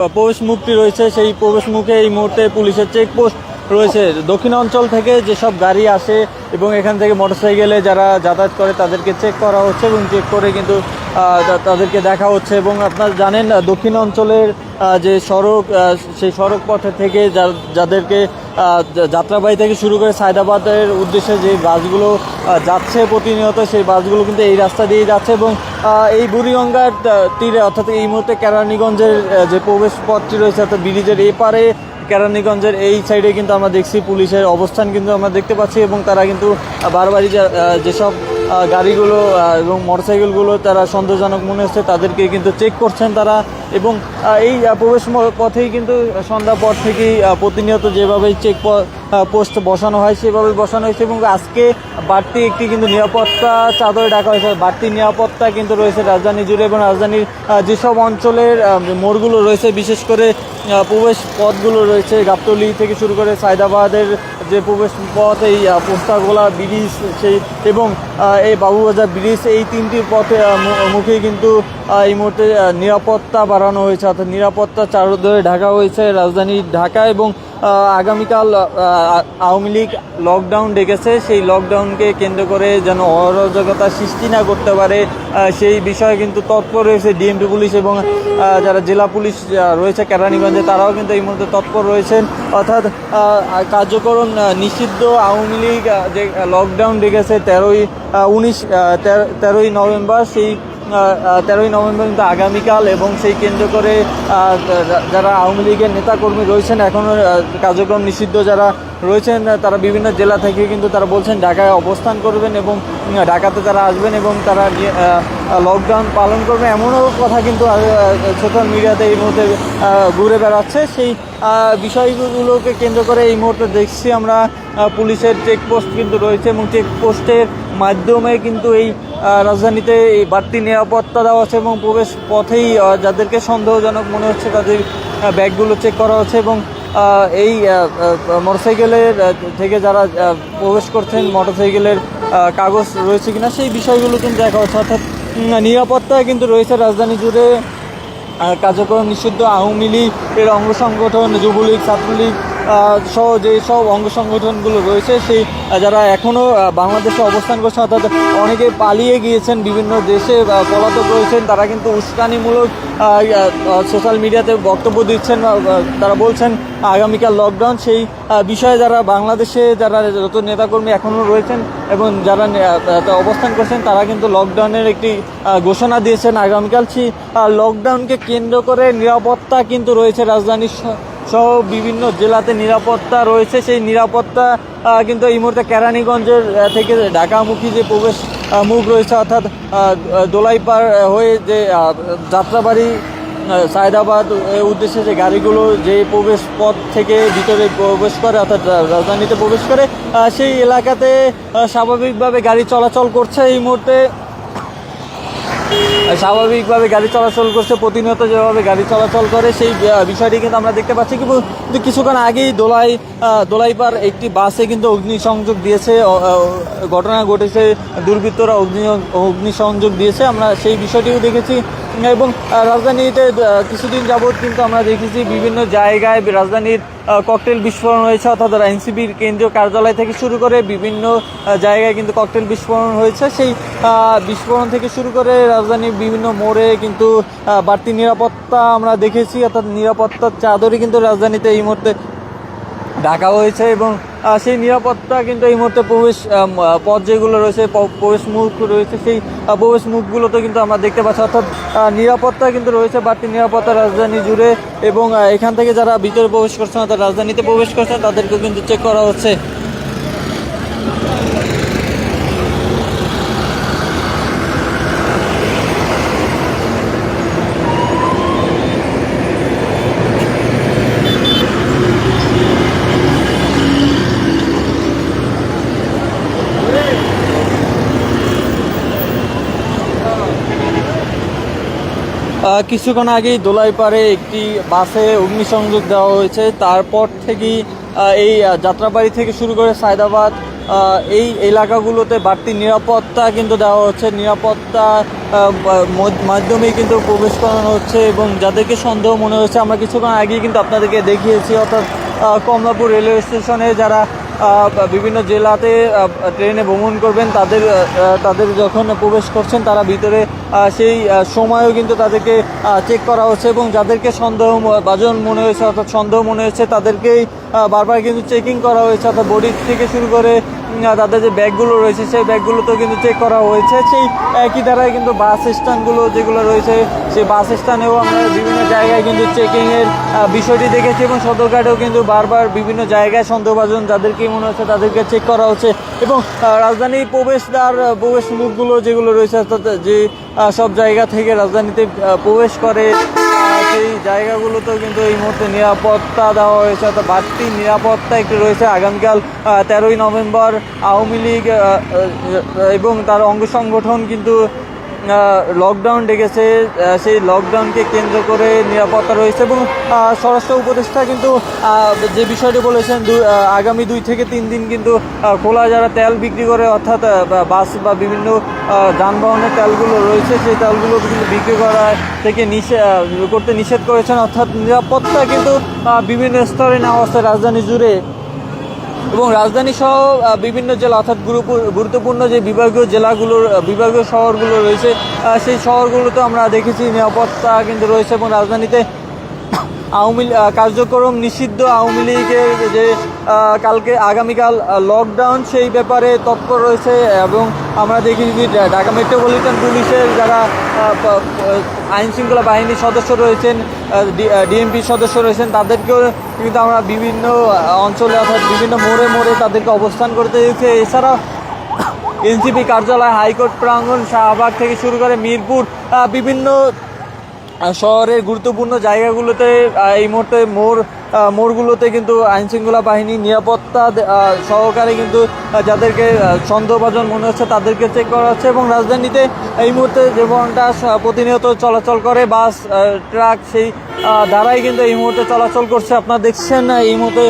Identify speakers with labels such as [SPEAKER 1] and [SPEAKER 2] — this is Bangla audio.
[SPEAKER 1] প্রবেশ মুখটি রয়েছে, সেই প্রবেশ মুখে এই মুহূর্তে পুলিশের চেকপোস্ট রয়েছে। দক্ষিণ অঞ্চল থেকে যেসব গাড়ি আসে এবং এখান থেকে মোটরসাইকেলে যারা যাতায়াত করে তাদেরকে চেক করা হচ্ছে এবং চেক করে কিন্তু তাদেরকে দেখা হচ্ছে এবং আপনারা জানেন দক্ষিণ অঞ্চলের যে সড়ক সেই সড়ক পথে থেকে যাদেরকে যাত্রাবাড়ি থেকে শুরু করে সায়দাবাদের উদ্দেশ্যে যে বাসগুলো যাচ্ছে প্রতিনিয়ত, সেই বাসগুলো কিন্তু এই রাস্তা দিয়ে যাচ্ছে এবং এই বুড়িগঙ্গার তীরে, অর্থাৎ এই মুহূর্তে কেরানীগঞ্জের যে প্রবেশ পথটি রয়েছে, অর্থাৎ ব্রিজের এপারে কেরানীগঞ্জের এই সাইডে কিন্তু আমরা দেখছি পুলিশের অবস্থান কিন্তু আমরা দেখতে পাচ্ছি এবং তারা কিন্তু বারবারই যেসব গাড়িগুলো এবং মোটরসাইকেলগুলো তারা সন্দেহজনক মনে হচ্ছে, তাদেরকে কিন্তু চেক করছেন তারা। এবং এই প্রবেশ পথেই কিন্তু সন্ধ্যা পর থেকেই প্রতিনিয়ত যেভাবে চেক পোস্ট বসানো হয়, সেভাবে বসানো হয়েছে এবং আজকে বাড়তি একটি কিন্তু নিরাপত্তা চাদরে ডাকা হয়েছে। বাড়তি নিরাপত্তা কিন্তু রয়েছে রাজধানী জুড়ে এবং রাজধানীর যেসব অঞ্চলের মোড়গুলো রয়েছে, বিশেষ করে প্রবেশ পথগুলো রয়েছে, গাবতলি থেকে শুরু করে সায়দাবাদের যে প্রবেশ পথ, এই পোস্তাগোলা, ব্রিজ, সেই এবং এই বাবুবাজার ব্রিজ, এই তিনটি পথে মুখে কিন্তু এই মুহূর্তে নিরাপত্তা বাড়ানো হয়েছে। অর্থাৎ নিরাপত্তা চারদিকে ঢাকা হয়েছে রাজধানী ঢাকা এবং আগামীকাল আওয়ামী লীগ লকডাউন ডেকেছে, সেই লকডাউনকে কেন্দ্র করে যেন অরাজকতা সৃষ্টি না করতে পারে সেই বিষয়ে কিন্তু তৎপর রয়েছে ডিএমপি পুলিশ এবং যারা জেলা পুলিশ রয়েছে কেরানীগঞ্জে, তারাও কিন্তু এই মুহূর্তে তৎপর রয়েছেন। অর্থাৎ কার্যকরণ নিষিদ্ধ আওয়ামী লীগ যে লকডাউন ডেকেছে তেরোই উনিশ তেরোই নভেম্বর, সেই তেরোই নভেম্বর কিন্তু আগামীকাল এবং সেই কেন্দ্র করে যারা আওয়ামী লীগের নেতাকর্মী রয়েছেন, এখনও কার্যক্রম নিষিদ্ধ, যারা রয়েছেন তারা বিভিন্ন জেলা থেকে কিন্তু তারা বলছেন ঢাকায় অবস্থান করবেন এবং ঢাকাতে তারা আসবেন এবং তারা লকডাউন পালন করবে। এমনও কথা কিন্তু সোশ্যাল মিডিয়াতে এই মুহূর্তে ঘুরে বেড়াচ্ছে। সেই বিষয়গুলোকে কেন্দ্র করে এই মুহূর্তে দেখছি আমরা পুলিশের চেকপোস্ট কিন্তু রয়েছে এবং চেকপোস্টের মাধ্যমে কিন্তু এই রাজধানীতে এই বাড়তি নিরাপত্তা দেওয়া হচ্ছে এবং প্রবেশ পথেই যাদেরকে সন্দেহজনক মনে হচ্ছে তাদের ব্যাগগুলো চেক করা হচ্ছে এবং এই মোটরসাইকেলের থেকে যারা প্রবেশ করছেন, মোটরসাইকেলের কাগজ রয়েছে কিনা, সেই বিষয়গুলো কিন্তু দেখা হচ্ছে অর্থাৎ নিরাপত্তা কিন্তু রয়েছে রাজধানী জুড়ে। কার্যক্রম নিষিদ্ধ। আওয়ামী লীগ এর অঙ্গ সংগঠন, যুবলীগ, ছাত্রলীগ সহ যে সব অঙ্গ সংগঠনগুলো রয়েছে, সেই যারা এখনও বাংলাদেশে অবস্থান করছে, অর্থাৎ অনেকে পালিয়ে গিয়েছেন বিভিন্ন দেশে পলাতক রয়েছেন, তারা কিন্তু উস্কানিমূলক সোশ্যাল মিডিয়াতে বক্তব্য দিচ্ছেন তারা বলছেন, আগামীকাল লকডাউন সেই বিষয়ে যারা বাংলাদেশে যারা যত নেতাকর্মী এখনও রয়েছেন এবং যারা অবস্থান করছেন, তারা কিন্তু লকডাউনের একটি ঘোষণা দিয়েছেন আগামীকাল। সেই লকডাউনকে কেন্দ্র করে নিরাপত্তা কিন্তু রয়েছে রাজধানীর সহ বিভিন্ন জেলাতে নিরাপত্তা রয়েছে। সেই নিরাপত্তা কিন্তু এই মুহূর্তে কেরানীগঞ্জের থেকে ঢাকামুখী যে প্রবেশ মুখ রয়েছে, অর্থাৎ দোলাইপাড় হয়ে যে যাত্রাবাড়ি সায়দাবাদ উদ্দেশ্যে যে গাড়িগুলো যে প্রবেশ পথ থেকে ভিতরে প্রবেশ করে, অর্থাৎ রাজধানীতে প্রবেশ করে সেই এলাকাতে স্বাভাবিকভাবে গাড়ি চলাচল করছে। এই মুহূর্তে স্বাভাবিকভাবে গাড়ি চলাচল করছে, প্রতিনিয়ত যেভাবে গাড়ি চলাচল করে, সেই বিষয়টি কিন্তু আমরা দেখতে পাচ্ছি। কিন্তু কিছুক্ষণ আগেই দোলাই দোলাইপার একটি বাসে কিন্তু অগ্নিসংযোগ দিয়েছে ঘটনা ঘটেছে, দুর্বৃত্তরা অগ্নি, অগ্নিসংযোগ দিয়েছে। আমরা সেই বিষয়টিও দেখেছি। এবং রাজধানীতে কিছুদিন যাবৎ কিন্তু আমরা দেখেছি বিভিন্ন জায়গায় রাজধানীর ককটেল বিস্ফোরণ হয়েছে, অর্থাৎ এনসিবির কেন্দ্রীয় কার্যালয় থেকে শুরু করে বিভিন্ন জায়গায় কিন্তু ককটেল বিস্ফোরণ হয়েছে। সেই বিস্ফোরণ থেকে শুরু করে রাজধানীর বিভিন্ন মোড়ে কিন্তু বাড়তি নিরাপত্তা আমরা দেখেছি, অর্থাৎ নিরাপত্তার চাদরই কিন্তু রাজধানীতে এই মুহূর্তে ঢাকা হয়েছে এবং সেই নিরাপত্তা কিন্তু এই মুহূর্তে প্রবেশ পথ যেগুলো রয়েছে প্রবেশ মুখ রয়েছে, সেই প্রবেশ মুখগুলোতে কিন্তু আমরা দেখতে পাচ্ছি। অর্থাৎ নিরাপত্তা কিন্তু রয়েছে, বাড়তি নিরাপত্তা রাজধানী জুড়ে এবং এখান থেকে যারা ভিতরে প্রবেশ করছেন অর্থাৎ রাজধানীতে প্রবেশ করছে তাদেরকে কিন্তু চেক করা হচ্ছে। কিছুক্ষণ আগেই দোলাইপাড়ে একটি বাসে অগ্নিসংযোগ দেওয়া হয়েছে। তারপর থেকেই এই যাত্রাবাড়ি থেকে শুরু করে সায়দাবাদ এই এলাকাগুলোতে বাড়তি নিরাপত্তা কিন্তু দেওয়া হচ্ছে। নিরাপত্তা মাধ্যমে কিন্তু প্রবেশ করানো হচ্ছে এবং যাদেরকে সন্দেহ মনে হচ্ছে, আমরা কিছুক্ষণ আগেই কিন্তু আপনাদেরকে দেখিয়েছি। অর্থাৎ কমলাপুর রেলওয়ে স্টেশনে যারা বিভিন্ন জেলাতে ট্রেনে ভ্রমণ করবেন, তাদের তাদের যখন প্রবেশ করছেন, তারা ভিতরে সেই সময়ও কিন্তু তাদেরকে চেক করা হচ্ছে এবং যাদেরকে সন্দেহ বাজন মনে হয়েছে, অর্থাৎ সন্দেহ মনে হয়েছে, তাদেরকেই বারবার কিন্তু চেকিং করা হয়েছে, অর্থাৎ বডি থেকে শুরু করে তাদের যে ব্যাগগুলো রয়েছে, সেই ব্যাগগুলোতেও কিন্তু চেক করা হয়েছে। সেই একই ধারায় কিন্তু বাস স্ট্যান্ডগুলো যেগুলো রয়েছে, সেই বাস স্ট্যান্ডেও আমরা বিভিন্ন জায়গায় কিন্তু চেকিংয়ের বিষয়টি দেখেছি এবং সদরঘাটেও কিন্তু বারবার বিভিন্ন জায়গায় সন্দেহভাজন যাদেরকে মনে হচ্ছে, তাদেরকে চেক করা হচ্ছে। এবং রাজধানীর প্রবেশদ্বার প্রবেশ মুখগুলো যেগুলো রয়েছে, অর্থাৎ যে সব জায়গা থেকে রাজধানীতে প্রবেশ করে। সেই জায়গাগুলোতেও কিন্তু এই মুহূর্তে নিরাপত্তা দেওয়া হয়েছে, অর্থাৎ বাড়তি নিরাপত্তা একটু রয়েছে। আগামীকাল তেরোই নভেম্বর আওয়ামী লীগ এবং তার অঙ্গ সংগঠন কিন্তু লকডাউন ডেকেছে সেই লকডাউনকে কেন্দ্র করে নিরাপত্তা রয়েছে এবং স্বরাষ্ট্র উপদেষ্টা কিন্তু যে বিষয়টি বলেছেন আগামী দুই থেকে তিন দিন কিন্তু খোলা যারা তেল বিক্রি করে, অর্থাৎ বাস বা বিভিন্ন যানবাহনের তেলগুলো রয়েছে, সেই তেলগুলো কিন্তু বিক্রি করা থেকে নিষেধ করতে নিষেধ করেছেন। অর্থাৎ নিরাপত্তা কিন্তু বিভিন্ন স্তরে নেওয়া হচ্ছে রাজধানী জুড়ে এবং রাজধানী সহ বিভিন্ন জেলা অর্থাৎ গুরুত্বপূর্ণ যে বিভাগীয় জেলাগুলোর বিভাগীয় শহরগুলো রয়েছে সেই শহরগুলোতে আমরা দেখেছি নিরাপত্তা কিন্তু রয়েছে এবং রাজধানীতে আওয়ামী কার্যক্রম নিষিদ্ধ আওয়ামী লীগের যে কালকে আগামীকাল লকডাউন সেই ব্যাপারে তৎপর রয়েছে এবং আমরা দেখি যে ঢাকা মেট্রোপলিটন পুলিশের যারা আইন শৃঙ্খলা বাহিনীর সদস্য রয়েছেন ডিএমপি সদস্য রয়েছেন, তাদেরকেও কিন্তু আমরা বিভিন্ন অঞ্চলে অর্থাৎ বিভিন্ন মোড়ে মোড়ে তাদেরকে অবস্থান করতে দেখছি। এছাড়া এনসিপি কার্যালয় হাইকোর্ট প্রাঙ্গণ শাহবাগ থেকে শুরু করে মিরপুর বিভিন্ন শহরের গুরুত্বপূর্ণ জায়গাগুলোতে এই মুহূর্তে মোড় মোড়গুলোতে কিন্তু আইনশৃঙ্খলা বাহিনী নিরাপত্তা সহকারে কিন্তু যাদেরকে সন্দেহভাজন মনে হচ্ছে তাদেরকে চেক করা হচ্ছে এবং রাজধানীতে এই মুহূর্তে যেমনটা প্রতিনিয়ত চলাচল করে, বাস ট্রাক, সেই ধারাই কিন্তু এই মুহূর্তে চলাচল করছে। আপনারা দেখছেন এই মুহূর্তে